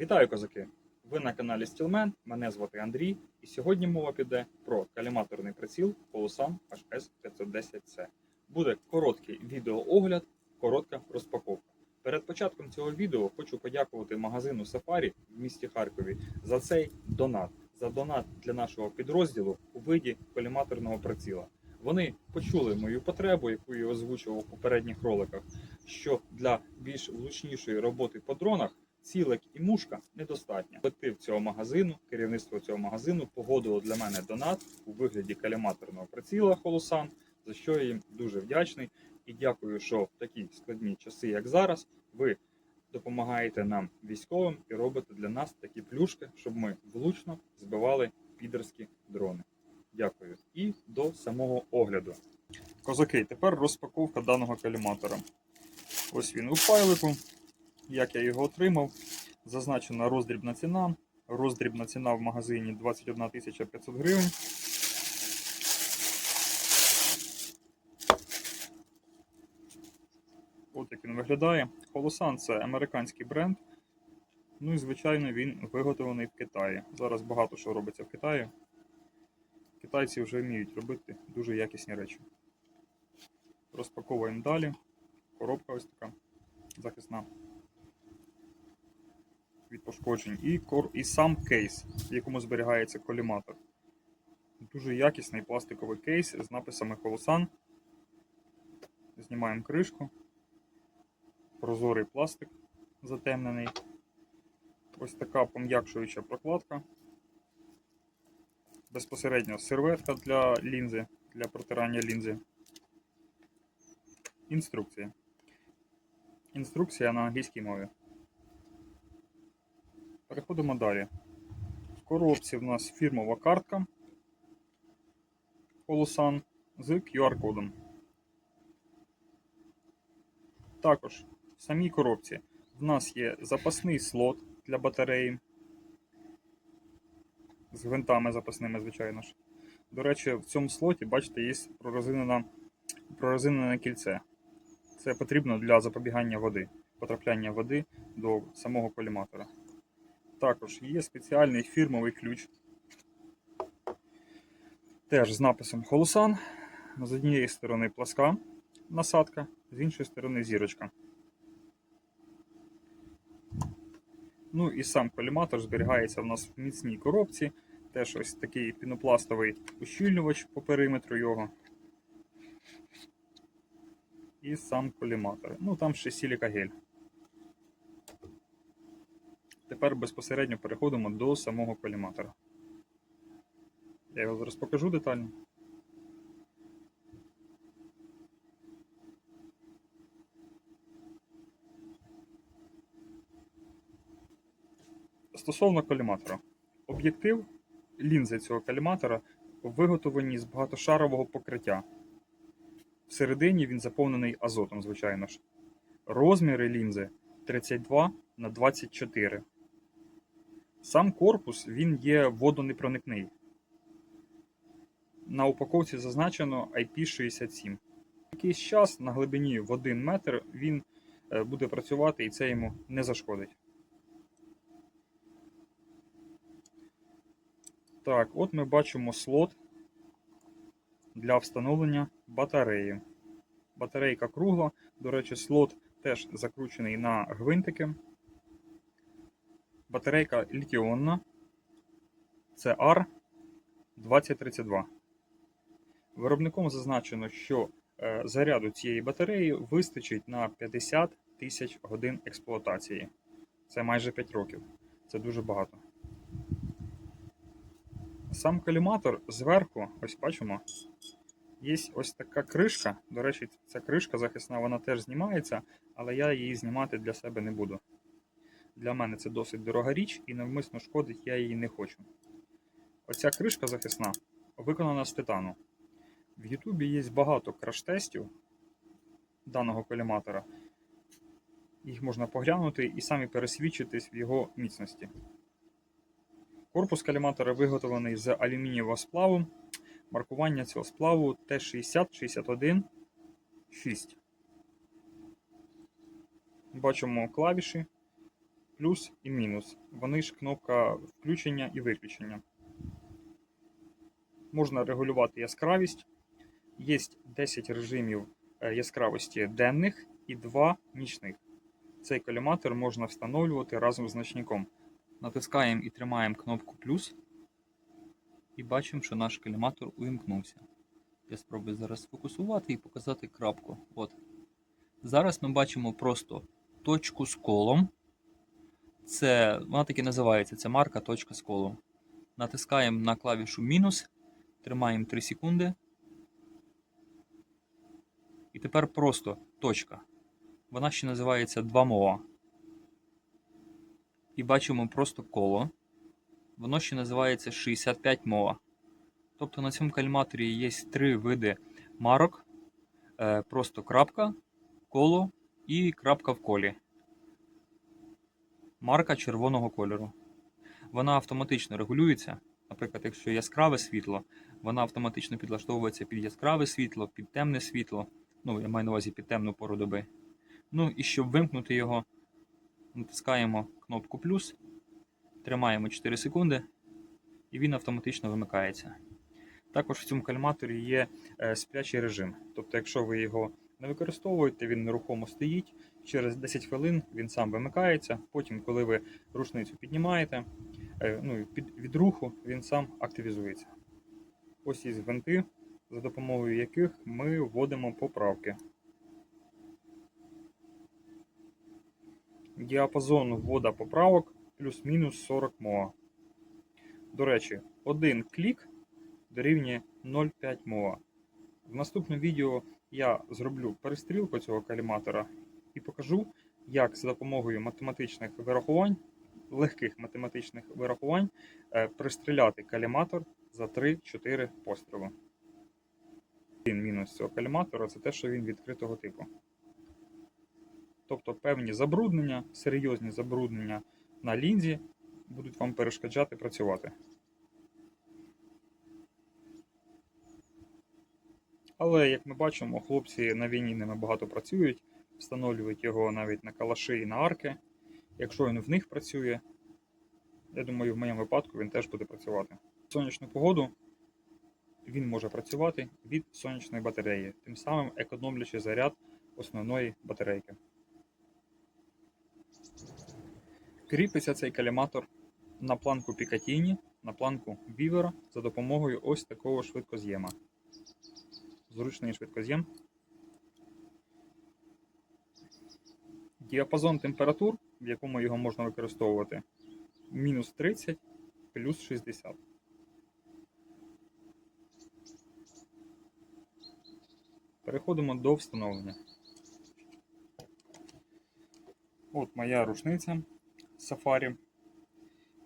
Вітаю, козаки! Ви на каналі Стілмен, мене звати Андрій, і сьогодні мова піде про каліматорний приціл Polusan HS510C. Буде короткий відеоогляд, коротка розпаковка. Перед початком цього відео хочу подякувати магазину Safari в місті Харкові за цей донат, за донат для нашого підрозділу у виді коліматорного приціла. Вони почули мою потребу, яку я озвучував у попередніх роликах, що для більш влучнішої роботи по дронах цілик і мушка недостатньо. Колектив цього магазину, керівництво цього магазину погодило для мене донат у вигляді каліматорного приціла Холосан, за що я їм дуже вдячний і дякую, що в такі складні часи, як зараз, ви допомагаєте нам військовим і робите для нас такі плюшки, щоб ми влучно збивали підерські дрони. Дякую. І до самого огляду. Козаки, тепер розпаковка даного каліматора. Ось він у файлику. Як я його отримав. Зазначена роздрібна ціна. Роздрібна ціна в магазині 21 500 гривень. От як він виглядає. Холосан це американський бренд. Ну і, звичайно, він виготовлений в Китаї. Зараз багато що робиться в Китаї. Китайці вже вміють робити дуже якісні речі. Розпаковуємо далі. Коробка ось така захисна від пошкоджень. І, кор... і сам кейс, в якому зберігається коліматор. Дуже якісний пластиковий кейс з написами Холосан. Знімаємо кришку. Прозорий пластик затемнений. Ось така пом'якшуюча прокладка. Безпосередньо серветка для лінзи, для протирання лінзи. Інструкція. Інструкція на англійській мові. Переходимо далі. В коробці в нас фірмова картка Holosan з QR-кодом. Також в самій коробці в нас є запасний слот для батареї. З гвинтами запасними, звичайно ж. До речі, в цьому слоті, бачите, є прорезинене, прорезинене кільце. Це потрібно для запобігання води, потрапляння води до самого коліматора. Також є спеціальний фірмовий ключ. Теж з написом Холосан. З однієї сторони пласка насадка, з іншої сторони зірочка. Ну і сам коліматор зберігається в нас в міцній коробці. Теж ось такий пінопластовий ущільнювач по периметру його. І сам коліматор. Ну там ще сілікагель. Тепер безпосередньо переходимо до самого коліматора. Я його зараз покажу детально. Стосовно коліматора. Об'єктив лінзи цього коліматора виготовлені з багатошарового покриття. Всередині він заповнений азотом, звичайно ж. Розміри лінзи 32 на 24. Сам корпус він є водонепроникний. На упаковці зазначено IP67. Якийсь час на глибині в 1 метр він е, буде працювати і це йому не зашкодить. Так, от ми бачимо слот для встановлення батареї. Батарейка кругла. До речі, слот теж закручений на гвинтики. Батарейка літіонна. Це R2032. Виробником зазначено, що е, заряду цієї батареї вистачить на 50 тисяч годин експлуатації. Це майже 5 років. Це дуже багато. Сам коліматор зверху, ось бачимо, є ось така кришка. До речі, ця кришка захисна, вона теж знімається, але я її знімати для себе не буду. Для мене це досить дорога річ і навмисно шкодить я її не хочу. Оця кришка захисна виконана з титану. В Ютубі є багато краш-тестів даного коліматора. Їх можна поглянути і самі пересвідчитись в його міцності. Корпус каліматора виготовлений з алюмінієвого сплаву. Маркування цього сплаву Т6061 6. Бачимо клавіші плюс і мінус. Вони ж кнопка включення і виключення. Можна регулювати яскравість. Є 10 режимів е, яскравості денних і 2 нічних. Цей коліматор можна встановлювати разом з ночником. Натискаємо і тримаємо кнопку плюс. І бачимо, що наш коліматор увімкнувся. Я спробую зараз сфокусувати і показати крапку. От. Зараз ми бачимо просто точку з колом. Це, вона так і називається, це марка точка з колом. Натискаємо на клавішу мінус, тримаємо 3 секунди. І тепер просто точка. Вона ще називається 2 мова. І бачимо просто коло. Воно ще називається 65 мова. Тобто на цьому каліматорі є три види марок: Е, просто крапка, коло і крапка в колі. Марка червоного кольору. Вона автоматично регулюється. Наприклад, якщо яскраве світло, вона автоматично підлаштовується під яскраве світло, під темне світло. Ну, я маю на увазі під темну пору доби. Ну і щоб вимкнути його, натискаємо кнопку плюс, тримаємо 4 секунди, і він автоматично вимикається. Також в цьому каліматорі є е, сплячий режим. Тобто, якщо ви його не використовуєте, він нерухомо стоїть. Через 10 хвилин він сам вимикається. Потім, коли ви рушницю піднімаєте, е, ну, під, від руху він сам активізується. Ось є гвинти, за допомогою яких ми вводимо поправки. Діапазон ввода поправок плюс-мінус 40 мова. До речі, один клік дорівнює 0,5 мова. В наступному відео я зроблю перестрілку цього каліматора і покажу, як за допомогою математичних вирахувань, легких математичних вирахувань, е, пристріляти каліматор за 3-4 постріли. Один мінус цього каліматора це те, що він відкритого типу. Тобто певні забруднення, серйозні забруднення на лінзі будуть вам перешкоджати працювати. Але, як ми бачимо, хлопці на війні ними багато працюють, встановлюють його навіть на калаші і на арки. Якщо він в них працює, я думаю, в моєму випадку він теж буде працювати. В сонячну погоду він може працювати від сонячної батареї, тим самим економлячи заряд основної батарейки. Кріпиться цей каліматор на планку Picatinny, на планку Вівера за допомогою ось такого швидкоз'єма. Зручний швидкоз'єм. Діапазон температур, в якому його можна використовувати, мінус 30 плюс 60. Переходимо до встановлення. От моя рушниця Safari.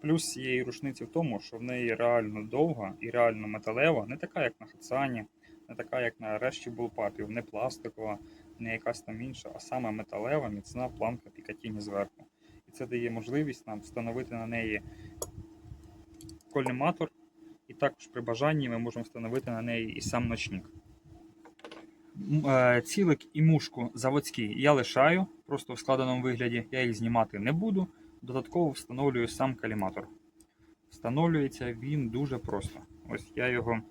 Плюс цієї рушниці в тому, що в неї реально довга і реально металева, не така, як на Хацані, не така, як на решті булпапів, не пластикова, не якась там інша, а саме металева, міцна планка Picatinny зверху. І це дає можливість нам встановити на неї коліматор, і також при бажанні ми можемо встановити на неї і сам ночник. Е, Цілик і мушку заводські я лишаю, просто в складеному вигляді я їх знімати не буду. Додатково встановлюю сам каліматор. Встановлюється він дуже просто. Ось я його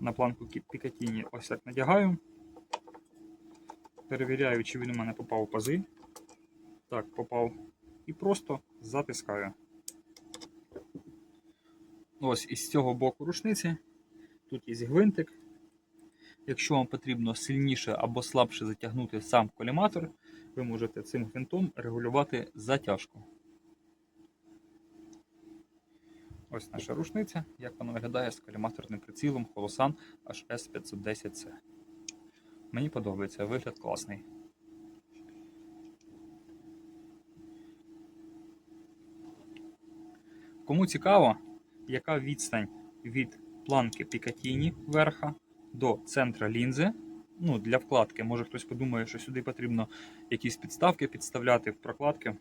на планку Picatinny ось так надягаю. Перевіряю, чи він у мене попав у пази. Так, попав. І просто затискаю. Ось із цього боку рушниці. Тут є гвинтик. Якщо вам потрібно сильніше або слабше затягнути сам коліматор, ви можете цим гвинтом регулювати затяжку. Ось наша рушниця, як вона виглядає з коліматорним прицілом Holosan HS510C. Мені подобається, вигляд класний. Кому цікаво, яка відстань від планки Пікатіні верха до центра лінзи. Ну, для вкладки, може хтось подумає, що сюди потрібно якісь підставки підставляти в прокладки,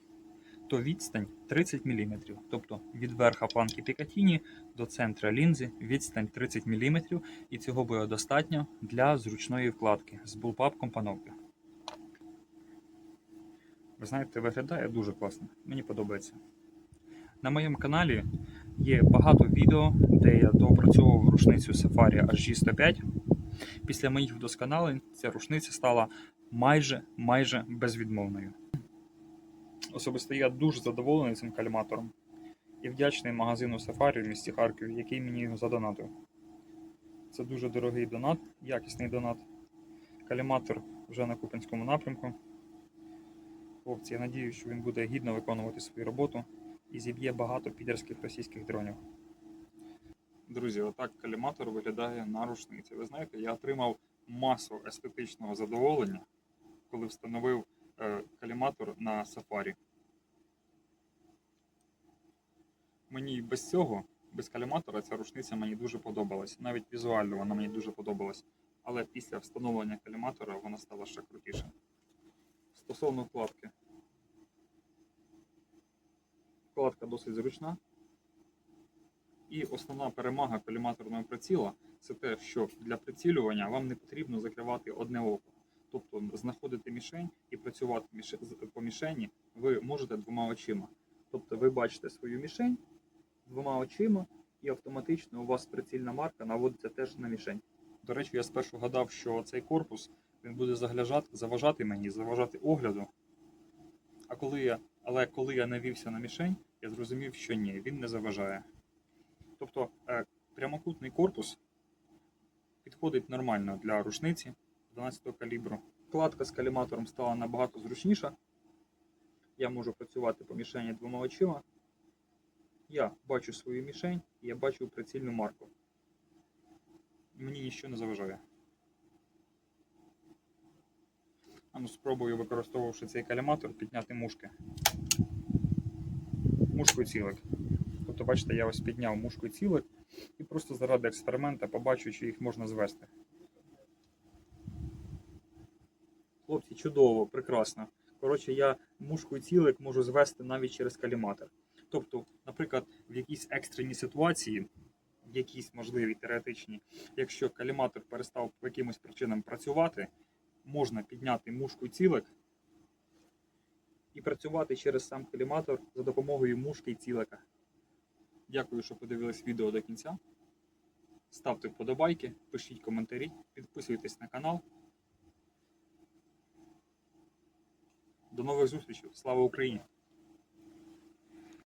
то відстань 30 мм. Тобто від верха планки Picatinny до центра лінзи відстань 30 мм, і цього буде достатньо для зручної вкладки з bullpup компоновки. Ви знаєте, виглядає дуже класно. Мені подобається. На моєму каналі є багато відео, де я доопрацьовував рушницю Safari HG105. Після моїх вдосконалень ця рушниця стала майже майже безвідмовною. Особисто я дуже задоволений цим каліматором і вдячний магазину Safari в місті Харкові, який мені його задонатив. Це дуже дорогий донат, якісний донат. Каліматор вже на Купинському напрямку. Хлопці, я надіюся, що він буде гідно виконувати свою роботу і зіб'є багато підерських російських дронів. Друзі, отак каліматор виглядає на рушниці. Ви знаєте, я отримав масу естетичного задоволення, коли встановив е, каліматор на сафарі. Мені без цього, без каліматора, ця рушниця мені дуже подобалась. Навіть візуально вона мені дуже подобалась. Але після встановлення каліматора вона стала ще крутіше. Стосовно вкладки. Вкладка досить зручна. І основна перемага коліматорного приціла це те, що для прицілювання вам не потрібно закривати одне око. Тобто знаходити мішень і працювати по мішені ви можете двома очима. Тобто ви бачите свою мішень двома очима, і автоматично у вас прицільна марка наводиться теж на мішень. До речі, я спершу гадав, що цей корпус він буде заважати мені, заважати огляду. А коли я, але коли я навівся на мішень, я зрозумів, що ні, він не заважає. Тобто е, прямокутний корпус підходить нормально для рушниці 12 калібру. Вкладка з каліматором стала набагато зручніша. Я можу працювати по мішені двома очима. Я бачу свою мішень і я бачу прицільну марку. Мені нічого не заважає. А ну спробую, використовувавши цей каліматор, підняти мушки. Мушкою цілик. Тобто, бачите, я ось підняв мушкою цілик і просто заради експеримента побачу, чи їх можна звести. Хлопці, чудово, прекрасно. Коротше, я мушкою цілик можу звести навіть через каліматор. Тобто, наприклад, в якійсь екстреній ситуації, в якійсь можливій теоретичній, якщо каліматор перестав по якимось причинам працювати, можна підняти мушку цілик і працювати через сам каліматор за допомогою мушки і цілика. Дякую, що подивились відео до кінця. Ставте вподобайки, пишіть коментарі, підписуйтесь на канал. До нових зустрічей. Слава Україні!